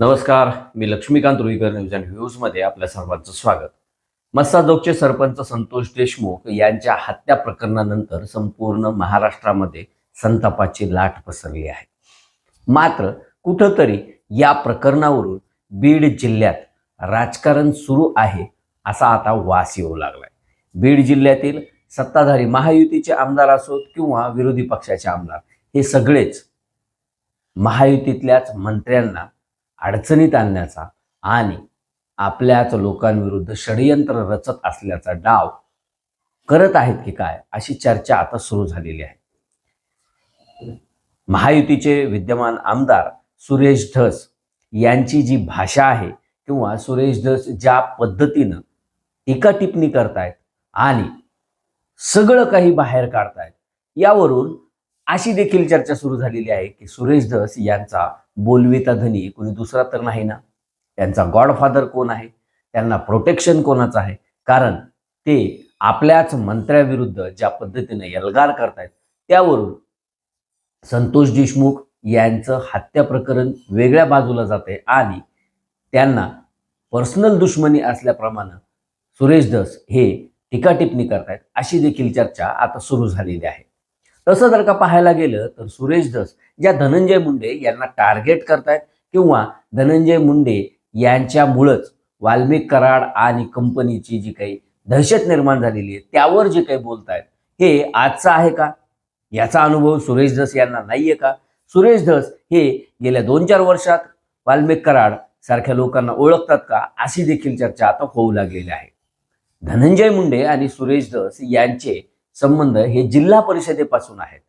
नमस्कार मी Laxmikant Ruikar news and व्ह्यूजमध्ये आपल्या सर्वांचं स्वागत. मस्साजोगचे सरपंच संतोष देशमुख यांच्या हत्या प्रकरणानंतर संपूर्ण महाराष्ट्रामध्ये संतापाची लाट पसरली आहे. मात्र कुठंतरी या प्रकरणावरून बीड जिल्ह्यात राजकारण सुरू आहे असा आता वास येऊ लागलाय. बीड जिल्ह्यातील सत्ताधारी महायुतीचे आमदार असोत किंवा विरोधी पक्षाचे आमदार हे सगळेच महायुतीतल्याच मंत्र्यांना अडचणीत आणण्याचा आणि आपल्याच लोकांविरुद्ध षडयंत्र रचत असल्याचा डाव करत आहेत की काय अशी चर्चा आता सुरू झालेली आहे. महायुतीचे विद्यमान आमदार सुरेश धस यांची जी भाषा आहे किंवा सुरेश धस ज्या पद्धतीनं टीका टिप्पणी करतायत आणि सगळं काही बाहेर काढतायत यावरून अशी देखील चर्चा सुरू झालेली आहे की सुरेश धस यांचा बोलविता धनी कोणी दुसरा तर नाही ना? त्यांचा गॉडफादर कोण आहे? त्यांना प्रोटेक्शन कोणाचं आहे? कारण ते आपल्याच मंत्र्याविरुद्ध ज्या पद्धतीने एल्गार करतायत त्यावरून संतोष देशमुख यांचं हत्या प्रकरण वेगळ्या बाजूला जाते आणि त्यांना पर्सनल दुश्मनी असल्याप्रमाणे सुरेश दस हे टीका टिप्पणी करतायत अशी देखील चर्चा आता सुरू झालेली आहे. तसं जर का पाहायला गेलं तर सुरेश धस ज्या धनंजय मुंडे यांना टार्गेट करतायत किंवा धनंजय मुंडे यांच्यामुळंच वाल्मिक कराड आणि कंपनीची जी काही दहशत निर्माण झालेली आहे त्यावर जे काही बोलतायत हे आजचं आहे का? याचा अनुभव सुरेश धस यांना नाहीये का? सुरेश धस हे गेल्या दोन चार वर्षात वाल्मिक कराड सारख्या लोकांना ओळखतात का? अशी देखील चर्चा आता होऊ लागलेली आहे. धनंजय मुंडे आणि सुरेश धस यांचे संबंध हे जिल्हा परिषदेपासून आहेत.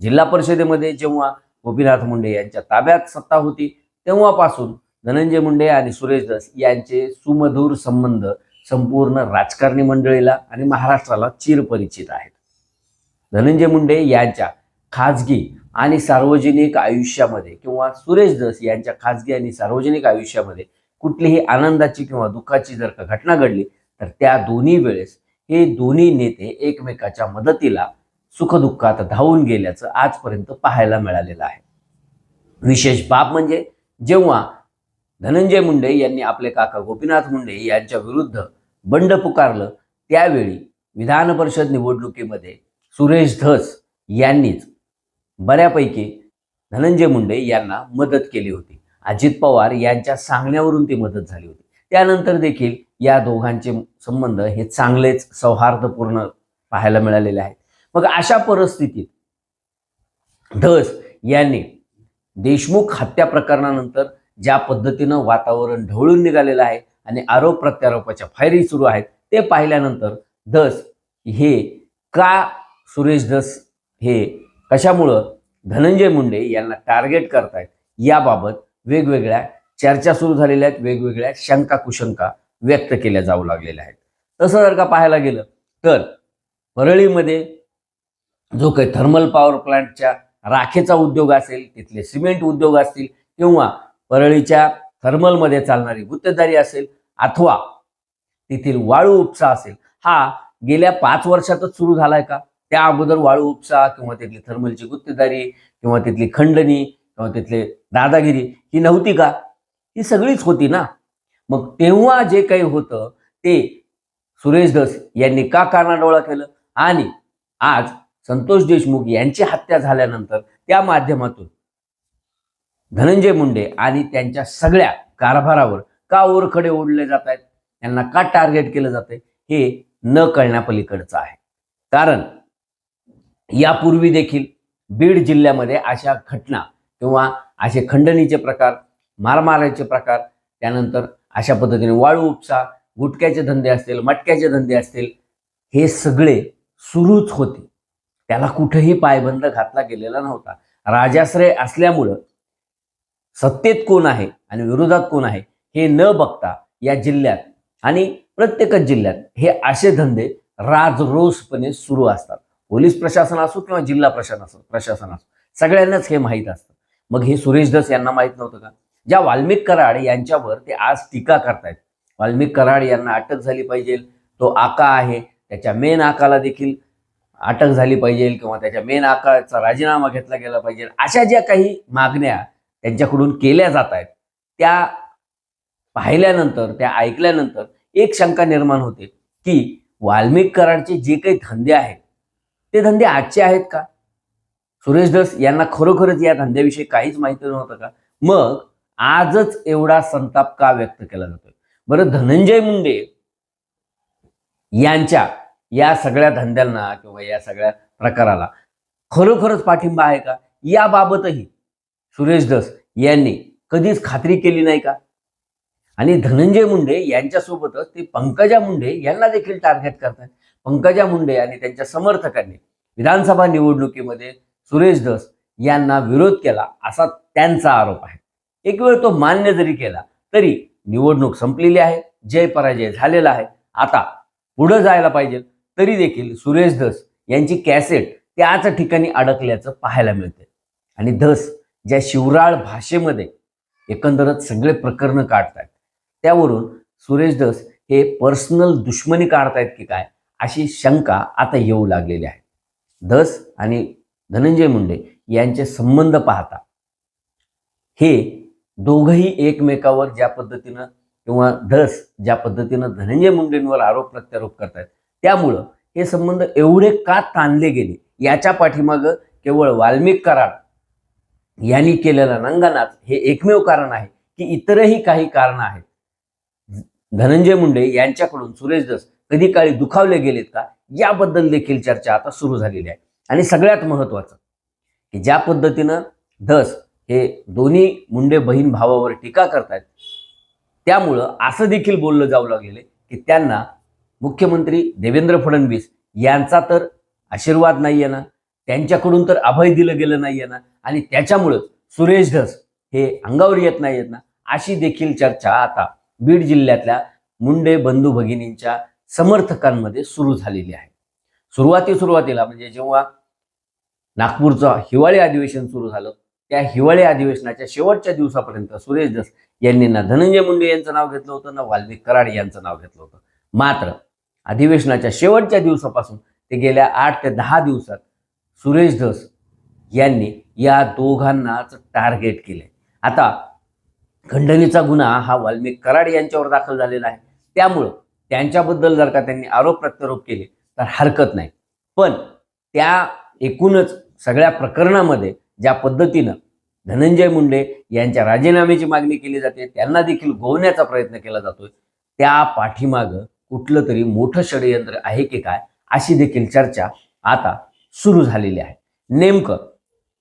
जिल्हा परिषदेमध्ये जेव्हा गोपीनाथ मुंडे यांच्या ताब्यात सत्ता होती तेव्हापासून धनंजय मुंडे आणि सुरेश दस यांचे सुमधूर संबंध संपूर्ण राजकारणी मंडळीला आणि महाराष्ट्राला चिरपरिचित आहेत. धनंजय मुंडे यांच्या खाजगी आणि सार्वजनिक आयुष्यामध्ये किंवा सुरेश दस यांच्या खाजगी आणि सार्वजनिक आयुष्यामध्ये कुठलीही आनंदाची किंवा दुःखाची जर का घटना घडली तर त्या दोन्ही वेळेस हे दोन्ही नेते एकमेकाच्या मदतीला सुखदुःखात धावून गेल्याचं आजपर्यंत पाहायला मिळालेलं आहे. विशेष बाब म्हणजे जेव्हा धनंजय मुंडे यांनी आपले काका गोपीनाथ मुंडे यांच्या विरुद्ध बंड पुकारलं त्यावेळी विधान परिषद निवडणुकीमध्ये सुरेश धस यांनीच बऱ्यापैकी धनंजय मुंडे यांना मदत केली होती. अजित पवार यांच्या सांगण्यावरून ती मदत झाली होती. त्यानंतर देखील या दोघांचे संबंध हे चांगलेच सौहार्दपूर्ण पाहायला मिळालेले आहेत. मग अशा परिस्थितीत धस यांनी देशमुख हत्या प्रकरणानंतर ज्या पद्धतीनं वातावरण ढवळून निघालेलं आहे आणि आरोप प्रत्यारोपाच्या फायरी सुरू आहेत ते पाहिल्यानंतर धस हे का सुरेश धस हे कशामुळं धनंजय मुंडे यांना टार्गेट करतायत याबाबत वेगवेगळ्या चर्चा सुरू झालेल्या आहेत वेगवेगळ्या शंका कुशंका व्यक्त केल्या जाऊ लागलेल्या आहेत. तसं जर का पाहायला गेलं तर परळीमध्ये जो काही थर्मल पॉवर प्लांटच्या राखेचा उद्योग असेल तिथले सिमेंट उद्योग असतील किंवा परळीच्या थर्मलमध्ये चालणारी गुत्तेदारी असेल अथवा तेथील वाळू उपसा असेल हा गेल्या पाच वर्षातच सुरू झालाय का? त्या अगोदर वाळू उपसा किंवा तिथली थर्मलची गुत्तेदारी किंवा तिथली खंडणी किंवा तिथले दादागिरी ही नव्हती का? ही सगळीच होती ना. मग तेव्हा जे काही होतं ते सुरेश धस यांनी का कानाडोळा केलं? आणि आज संतोष देशमुख यांची हत्या झाल्यानंतर त्या माध्यमातून धनंजय मुंडे आणि त्यांच्या सगळ्या कारभारावर का ओरखडे ओढले जात आहेत त्यांना का टार्गेट केलं जातंय? हे न कळण्यापलीकडचं आहे. कारण यापूर्वी देखील बीड जिल्ह्यामध्ये अशा घटना किंवा असे खंडणीचे प्रकार मार मारायचे प्रकार त्यानंतर अशा पद्धतीने वाळू उपसा गुटक्याचे धंदे असतील मटक्याचे धंदे असतील हे सगळे सुरूच होते. त्याला कुठेही पायबंद घातला गेलेला नव्हता. राजाश्रय असल्यामुळं सत्तेत कोण आहे आणि विरोधात कोण आहे हे न बघता या जिल्ह्यात आणि प्रत्येकच जिल्ह्यात हे असे धंदे राजरोसपणे सुरू असतात. पोलीस प्रशासन असो किंवा जिल्हा प्रशासन असो प्रशासन असो सगळ्यांनाच हे माहीत असतं. मग हे सुरेश दस यांना माहीत नव्हतं का? ज्या वाल्मिक कराड यांच्यावर ते आज टीका करतायत. वाल्मिक कराड यांना अटक झाली पाहिजे तो आका आहे त्याच्या मेन आकाला देखील अटक झाली पाहिजे किंवा त्याच्या मेन आकाचा राजीनामा घेतला गेला पाहिजे. अशा ज्या काही मागण्या त्यांच्याकडून केल्या जात आहेत त्या पाहिल्यानंतर त्या ऐकल्यानंतर एक शंका निर्माण होते की वाल्मिक कराडचे जे काही धंदे आहेत ते धंदे आजचे आहेत का? सुरेश धस यांना खरोखरच या धंद्याविषयी काहीच माहिती नव्हतं का? मग आजच एवढा संताप का व्यक्त केला जातोय? बरं धनंजय मुंडे यांच्या या सगळ्या धंद्यांना किंवा या सगळ्या प्रकाराला खरोखरच पाठिंबा आहे का? याबाबतही सुरेश दस यांनी कधीच खात्री केली नाही का? आणि धनंजय मुंडे यांच्यासोबतच ते पंकजा मुंडे यांना देखील टार्गेट करतात पंकजा मुंडे आणि त्यांच्या समर्थकांनी विधानसभा निवडणुकीमध्ये सुरेश दस यांना विरोध केला असा त्यांचा आरोप आहे. एक वेळ तो मान्य जरी केला तरी निवडणूक संपलेली आहे जय पराजय झालेला आहे. आता पुढं जायला पाहिजे तरी देखील सुरेश धस यांची कॅसेट त्याच ठिकाणी अडकल्याचं पाहायला मिळते आणि धस ज्या शिवराळ भाषेमध्ये एकंदरच सगळे प्रकरण काढतायत त्यावरून सुरेश धस हे पर्सनल दुश्मनी काढतायत की काय अशी शंका आता येऊ लागलेली आहे. धस आणि धनंजय मुंडे यांचे संबंध पाहता हे दोघंही एकमेकावर ज्या पद्धतीनं किंवा धस ज्या पद्धतीनं धनंजय मुंडेंवर आरोप प्रत्यारोप करतायत त्यामुळं हे संबंध एवढे का ताणले गेले? याच्या पाठीमागं केवळ वाल्मिक कराड यांनी केलेला नंगानाच हे एकमेव कारण आहे की इतरही काही कारणं आहेत. धनंजय मुंडे यांच्याकडून सुरेश दस कधी काळी दुखावले गेलेत का? याबद्दल देखील चर्चा आता सुरू झालेली आहे. आणि सगळ्यात महत्वाचं की ज्या पद्धतीनं धस हे दोन्ही मुंडे बहीण भावावर टीका करतायत. त्यामुळं असं देखील बोललं जाऊ लागलेलं की त्यांना मुख्यमंत्री देवेंद्र फडणवीस यांचा तर आशीर्वाद नाही आहे ना त्यांच्याकडून तर अभय दिलं गेलं नाही आहे ना आणि त्याच्यामुळं सुरेश धस हे अंगावर येत नाही आहेत ना अशी देखील चर्चा आता बीड जिल्ह्यातल्या मुंडे बंधू भगिनींच्या समर्थकांमध्ये सुरू झालेली आहे. सुरुवाती सुरुवातीला म्हणजे जेव्हा नागपूरचं हिवाळी अधिवेशन सुरू झालं त्या हिवाळी अधिवेशनाच्या शेवटच्या दिवसापर्यंत सुरेश दस यांनी ना धनंजय मुंडे यांचं नाव घेतलं होतं ना वाल्मिक कराड यांचं नाव घेतलं होतं. मात्र अधिवेशनाच्या शेवटच्या दिवसापासून ते गेल्या आठ ते दहा दिवसात सुरेश धस यांनी या दोघांनाच टार्गेट केले आता खंडणीचा गुन्हा हा वाल्मिक कराड यांच्यावर दाखल झालेला आहे. त्यामुळं त्यांच्याबद्दल जर का त्यांनी आरोप प्रत्यारोप केले तर हरकत नाही. पण त्या एकूणच सगळ्या प्रकरणामध्ये ज्या पद्धतीनं धनंजय मुंडे यांच्या राजीनाम्याची मागणी केली जाते त्यांना देखील गोवण्याचा प्रयत्न केला जातोय. त्या पाठीमागं कुठलं तरी मोठं षडयंत्र आहे की काय अशी देखील चर्चा आता सुरू झालेली आहे. नेमकं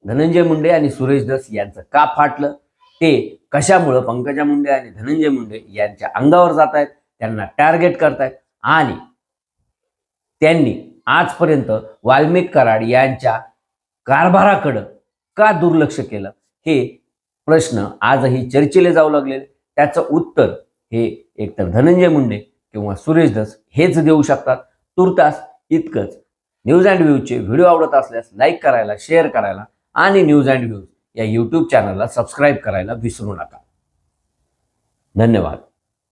धनंजय मुंडे आणि सुरेश दस यांचं का फाटलं? ते कशामुळं पंकजा मुंडे आणि धनंजय मुंडे यांच्या अंगावर जात आहेत त्यांना टार्गेट करतायत आणि त्यांनी आजपर्यंत वाल्मिक कराड यांच्या कारभाराकडं का दुर्लक्ष केलं? हे प्रश्न आजही चर्चेले जाऊ लागलेले. त्याचं उत्तर हे एकतर धनंजय मुंडे किंवा सुरेश धस हेच देऊ शकतात. तुर्तास इतकंच. न्यूज अँड व्ह्यूजचे व्हिडिओ आवडत असल्यास लाईक करायला शेअर करायला आणि न्यूज अँड व्ह्यूज या यूट्यूब चॅनलला सबस्क्राईब करायला विसरू नका. धन्यवाद.